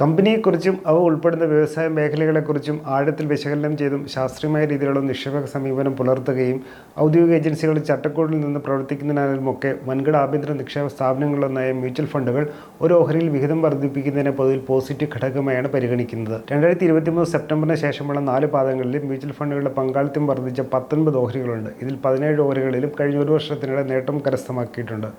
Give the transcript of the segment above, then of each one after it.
കമ്പനിയെക്കുറിച്ചും അവ ഉൾപ്പെടുന്ന വ്യവസായ മേഖലകളെക്കുറിച്ചും ആഴത്തിൽ വിശകലനം ചെയ്തും ശാസ്ത്രീയമായ രീതിയിലുള്ള നിക്ഷേപക സമീപനം പുലർത്തുകയും ഔദ്യോഗിക ഏജൻസികൾ ചട്ടക്കൂടിൽ നിന്ന് പ്രവർത്തിക്കുന്നതിനാലുമൊക്കെ വൻകിട ആഭ്യന്തര നിക്ഷേപ സ്ഥാപനങ്ങളിലൊന്നായ മ്യൂച്വൽ ഫണ്ടുകൾ ഒരു ഓഹരിയിൽ വിഹിതം വർദ്ധിപ്പിക്കുന്നതിനെ പൊതുവിൽ പോസിറ്റീവ് ഘടകമായാണ് പരിഗണിക്കുന്നത്. രണ്ടായിരത്തി ഇരുപത്തിമൂന്ന് സെപ്റ്റംബറിന് ശേഷമുള്ള നാല് പാദങ്ങളിൽ മ്യൂച്വൽ ഫണ്ടുകളുടെ പങ്കാളിത്തം വർദ്ധിച്ച പത്തൊൻപത് ഓഹരികളുണ്ട്. ഇതിൽ പതിനേഴ് ഓഹരികളിലും കഴിഞ്ഞ ഒരു വർഷത്തിനിടെ നേട്ടം കരസ്ഥമാക്കിയിട്ടുണ്ട്.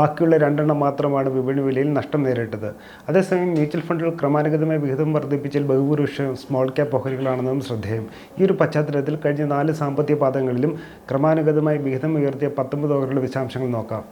ബാക്കിയുള്ള രണ്ടെണ്ണം മാത്രമാണ് വിപണി വിലയിൽ നഷ്ടം നേരിട്ടത്. അതേസമയം മ്യൂച്വൽ ഫണ്ടുകൾ ക്രമാനുഗതമായി വിഹിതം വർദ്ധിപ്പിച്ചിൽ ബഹുഭൂരിപക്ഷം സ്മോൾ ക്യാപ്പ് ഓഹരികളാണെന്നും ശ്രദ്ധേയം. ഈ ഒരു പശ്ചാത്തലത്തിൽ കഴിഞ്ഞ നാല് സാമ്പത്തിക പാദങ്ങളിലും ക്രമാനുഗതമായി വിഹിതം ഉയർത്തിയ പത്തൊമ്പത് ഓഹരികളുടെ വിശദാംശങ്ങൾ നോക്കാം.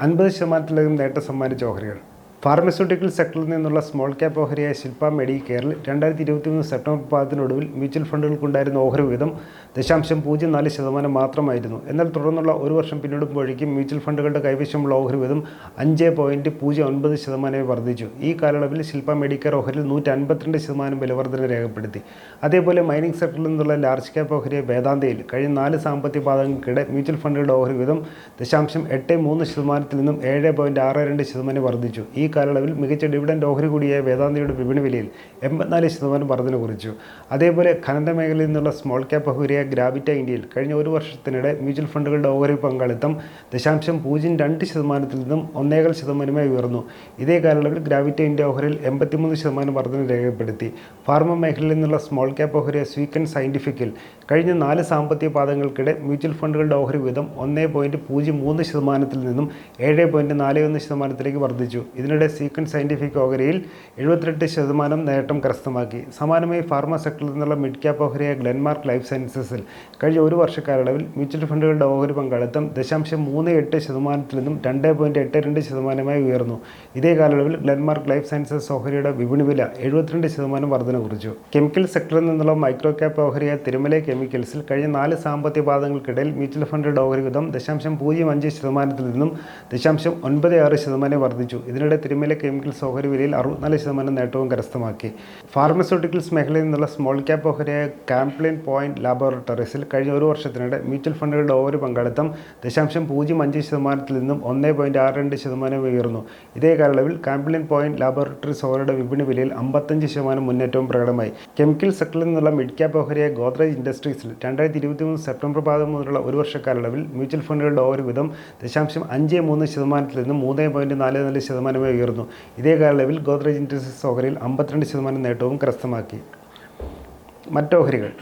അൻപത് ശതമാനത്തിലധികം നേട്ടം സമ്മാനിച്ച ഓഹരികൾ. ഫാർമസ്യൂട്ടിക്കൽ സെക്ടറിൽ നിന്നുള്ള സ്മോൾ ക്യാപ്പ് ഓഹരിയായ ശില്പ മെഡി കെയറിൽ രണ്ടായിരത്തി ഇരുപത്തി മൂന്ന് സെപ്റ്റംബർ പാദത്തിനൊടുവിൽ മ്യൂച്വൽ ഫണ്ടുകൾക്കുണ്ടായിരുന്ന ഓഹരി വിഹിതം ദശാംശം പൂജ്യം നാല് ശതമാനം മാത്രമായിരുന്നു. എന്നാൽ തുടർന്നുള്ള ഒരു വർഷം പിന്നിടുമ്പോഴേക്കും മ്യൂച്വൽ ഫണ്ടുകളുടെ കൈവശമുള്ള ഓഹരി വിഹിതം അഞ്ച് പോയിന്റ് പൂജ്യം ഒൻപത് ശതമാനമായി വർദ്ധിച്ചു. ഈ കാലയളവിൽ ശില്പ മെഡിക്കെയർ ഓഹരിയിൽ നൂറ്റി അൻപത്തിരണ്ട് ശതമാനം വിലവർദ്ധന രേഖപ്പെടുത്തി. അതേപോലെ മൈനിങ് സെക്ടറിൽ നിന്നുള്ള ലാർജ് ക്യാപ്പ് ഓഹരിയെ വേദാന്തയിൽ കഴിഞ്ഞ നാല് സാമ്പത്തിക പാദങ്ങൾക്കിടെ മ്യൂച്വൽ ഫണ്ടുകളുടെ ഓഹരി വിഹിതം ദശാംശം എട്ട് മൂന്ന് ശതമാനത്തിൽ നിന്നും ഏഴ് പോയിന്റ് ആറ് രണ്ട് ശതമാനം വർദ്ധിച്ചു. ഈ കാലയളവിൽ മികച്ച ഡിവിഡൻഡ് ഓഹരി കൂടിയായ വേദാന്തയുടെ വിപണി വിലയിൽ എൺപത്തിനാല് ശതമാനം വർധന കുറിച്ചു. അതേപോലെ ഖനന മേഖലയിൽ നിന്നുള്ള സ്മോൾ ക്യാപ്പ് ഓഹരിയായ ഗ്രാവിറ്റ ഇന്ത്യയിൽ കഴിഞ്ഞ ഒരു വർഷത്തിനിടെ മ്യൂച്വൽ ഫണ്ടുകളുടെ ഓഹരി പങ്കാളിത്തം ദശാംശം പൂജ്യം രണ്ട് ശതമാനത്തിൽ നിന്നും ഒന്നേകാൽ ശതമാനമായി ഉയർന്നു. ഇതേ കാലയളവിൽ ഗ്രാവിറ്റ ഇന്ത്യ ഓഹരിയിൽ എൺപത്തിമൂന്ന് ശതമാനം വർധന രേഖപ്പെടുത്തി. ഫാർമ മേഖലയിൽ നിന്നുള്ള സ്മോൾ ക്യാപ്പ് ഓഹരിയ സ്വീക്കൻ സയന്റിഫിക്കിൽ കഴിഞ്ഞ നാല് സാമ്പത്തിക പാദങ്ങൾക്കിടെ മ്യൂച്വൽ ഫണ്ടുകളുടെ ഓഹരി വീതം ഒന്നേ പോയിന്റ് പൂജ്യം മൂന്ന് ശതമാനത്തിൽ നിന്നും ഏഴ് പോയിന്റ് നാല് ഒന്ന് ശതമാനത്തിലേക്ക് വർദ്ധിച്ചു. ഇതിനിടെ സീക്വൻസ് സയന്റിഫിക് ഓഹരിയിൽ എഴുപത്തിരണ്ട് ശതമാനം നേട്ടം കരസ്ഥമാക്കി. സമാനമായി ഫാർമ സെക്ടറിൽ നിന്നുള്ള മിഡ് ക്യാപ്പ് ഓഹരിയായ ഗ്ലെൻമാർക്ക് ലൈഫ് സയൻസസിൽ കഴിഞ്ഞ ഒരു വർഷക്കാലയളവിൽ മ്യൂച്വൽ ഫണ്ടുകളുടെ ഓഹരി പങ്കാളിത്തം ദശാംശം മൂന്ന് എട്ട് ശതമാനത്തിൽ നിന്നും രണ്ട് പോയിന്റ് എട്ട് രണ്ട് ശതമാനമായി ഉയർന്നു. ഇതേ കാലയളവിൽ ഗ്ലെൻമാർക്ക് ലൈഫ് സയൻസസ് ഓഹരിയുടെ വിപണി വില എഴുപത്തിരണ്ട് ശതമാനം വർധന കുറിച്ചു കെമിക്കൽ സെക്ടറിൽ നിന്നുള്ള മൈക്രോ ക്യാപ്പ് ഓഹരിയായ തിരുമല കെമിക്കൽസിൽ കഴിഞ്ഞ നാല് സാമ്പത്തിക പാദങ്ങൾക്കിടയിൽ മ്യൂച്വൽ ഫണ്ട് ഓഹരി വിധം ദശാംശം പൂജ്യം അഞ്ച് ശതമാനത്തിൽ നിന്നും ദശാംശം ഒൻപത് ആറ് ശതമാനം വർദ്ധിച്ചു. ഇതിനിടെ തിരുമല കെമിക്കൽസ് ഓഹരി വിലയിൽ അറുപത്തിനാല് ശതമാനം നേട്ടവും കരസ്ഥമാക്കി. ഫാർമസ്യൂട്ടിക്കൽസ് മേഖലയിൽ നിന്നുള്ള സ്മോൾ ക്യാപ്പ് ഓഹരിയായ കാംപ്ലിൻ പോയിന്റ് ലാബോറട്ടറീസിൽ കഴിഞ്ഞ ഒരു വർഷത്തിനിടെ മ്യൂച്വൽ ഫണ്ടുകളുടെ ഓഹരി പങ്കാളിത്തം ദശാംശം പൂജ്യം അഞ്ച് ശതമാനത്തിൽ നിന്നും ഒന്ന് പോയിന്റ് ആറ് രണ്ട് ശതമാനം ഉയർന്നു. ഇതേ കാലയളവിൽ കാംപ്ലിൻ പോയിന്റ് ലാബോറട്ടറീസ് ഓഹരിയുടെ വിപണി വിലയിൽ അമ്പത്തഞ്ച് ശതമാനം മുന്നേറ്റവും പ്രകടമായി. കെമിക്കൽ സെക്ടറിൽ നിന്നുള്ള മിഡ് ക്യാപ്പ് ഓഹരിയായ ഗോദ്രേജ് ഇൻഡസ്ട്രീസിൽ രണ്ടായിരത്തി ഇരുപത്തി മൂന്ന് സെപ്റ്റംബർ പാദം മുതലുള്ള ഒരു വർഷ മ്യൂച്വൽ ഫണ്ടുകളുടെ ഓഹരി വിധം ദശാംശം അഞ്ച് മൂന്ന് ശതമാനത്തിൽ നിന്ന് മൂന്ന് പോയിന്റ് നാല് നാല് ശതമാനമായി ഉയർന്നു. ഇതേ കാലയളവിൽ ഗോദ്രേജ് ഇൻഡസ്ട്രീസ് ഓഹരിയിൽ അമ്പത്തിരണ്ട് ശതമാനം നേട്ടവും കരസ്ഥമാക്കി. മറ്റോഹരികൾ.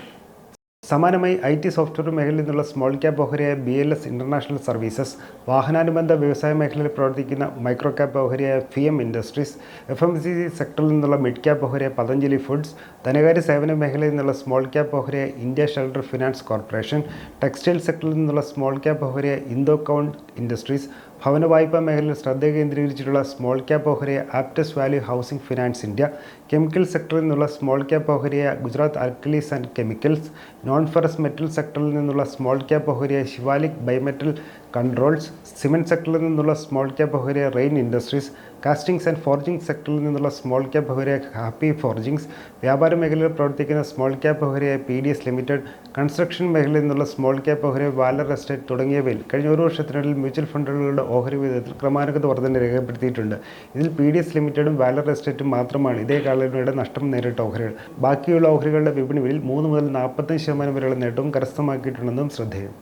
സമാനമായി ഐ ടി സോഫ്റ്റ്വെയർ മേഖലയിൽ നിന്നുള്ള small cap ഓഹരിയായ B L S international services വാഹനാനുബന്ധ വ്യവസായ മേഖലയിൽ പ്രവർത്തിക്കുന്ന micro cap ഓഹരിയായ Fiem industries F M C സെക്ടറിൽ നിന്നുള്ള മിഡ് ക്യാപ്പ് ഓഹരിയായ പതഞ്ജലി ഫുഡ്സ് ധനകാര്യ സേവന മേഖലയിൽ നിന്നുള്ള small cap ഓഹരിയായ India shelter finance corporation textile സെക്ടറിൽ നിന്നുള്ള സ്മോൾ ക്യാപ്പ് ഓഹരിയായ ഇന്തോ കൗണ്ട് ഇൻഡസ്ട്രീസ് ഭവന വായ്പാ മേഖലയിൽ ശ്രദ്ധ കേന്ദ്രീകരിച്ചിട്ടുള്ള small cap ഓഹരിയ Aptus value housing finance India chemical സെക്ടറിൽ നിന്നുള്ള small cap ഓഹരിയ Gujarat alkalies and chemicals non ferrous metal സെക്ടറിൽ നിന്നുള്ള സ്മോൾ ക്യാപ്പ് ഓഹരിയ ശിവാലിക് ബൈമെറ്റൽ കൺട്രോൾസ് സിമെന്റ് സെക്ടറിൽ നിന്നുള്ള small cap ഓഹരിയ rain industries castings and forging സെക്ടറിൽ നിന്നുള്ള സ്മോൾ ക്യാപ് ഓഹരിയ ഹാപ്പി ഫോർജിങ്സ് വ്യാപാര മേഖലയിൽ പ്രവർത്തിക്കുന്ന small cap ഓഹരിയ P D S limited construction മേഖലയിൽ നിന്നുള്ള സ്മോൾ ക്യാപ് ഓഹരിയ വാലർ എസ്റ്റേറ്റ് തുടങ്ങിയവയിൽ കഴിഞ്ഞ ഒരു വർഷത്തിനിടയിൽ മ്യൂച്വൽ ഫണ്ടുകളുടെ ഓഹരി വിധത്തിൽ ക്രമാനുഗത വർധന രേഖപ്പെടുത്തിയിട്ടുണ്ട്. ഇതിൽ പി ഡി എസ് ലിമിറ്റഡും വാലർ എസ്റ്റേറ്റും മാത്രമാണ് ഇതേ കാലയുടെ നഷ്ടം നേരിട്ട ഓഹരികൾ. ബാക്കിയുള്ള ഓഹരികളുടെ വിപണി വിലയിൽ മൂന്ന് മുതൽ നാൽപ്പത്തഞ്ച് ശതമാനം വരെയുള്ള നേട്ടവും കരസ്ഥമാക്കിയിട്ടുണ്ടെന്നും ശ്രദ്ധേയം.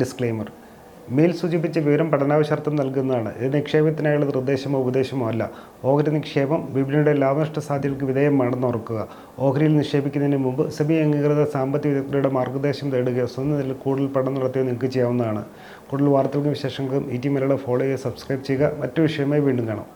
ഡിസ്ക്ലെയിമർ മേൽ സൂചിപ്പിച്ച വിവരം പഠനാവശ്യാർത്ഥം നൽകുന്നതാണ്. ഇത് നിക്ഷേപത്തിനായുള്ള നിർദ്ദേശമോ ഉപദേശമോ അല്ല. ഓഹരി നിക്ഷേപം വിപണിയുടെ ലാഭനഷ്ട സാധ്യതകൾക്ക് വിധേയമാണെന്ന് ഓർക്കുക. ഓഹരിയിൽ നിക്ഷേപിക്കുന്നതിന് മുമ്പ് സെബി അംഗീകൃത സാമ്പത്തിക വിദഗ്ധരുടെ മാർഗനിർദ്ദേശം തേടുകയോ സ്വന്തം നിലയിൽ കൂടുതൽ പഠനം നടത്തുകയോ നിങ്ങൾക്ക് ചെയ്യാവുന്നതാണ്. കൂടുതൽ വാർത്തകൾക്കും വിശേഷങ്ങൾക്കും ഈ ടി മലയാളം ഫോളോ ചെയ്യുക സബ്സ്ക്രൈബ് ചെയ്യുക. മറ്റു വിഷയമായി വീണ്ടും കാണാം.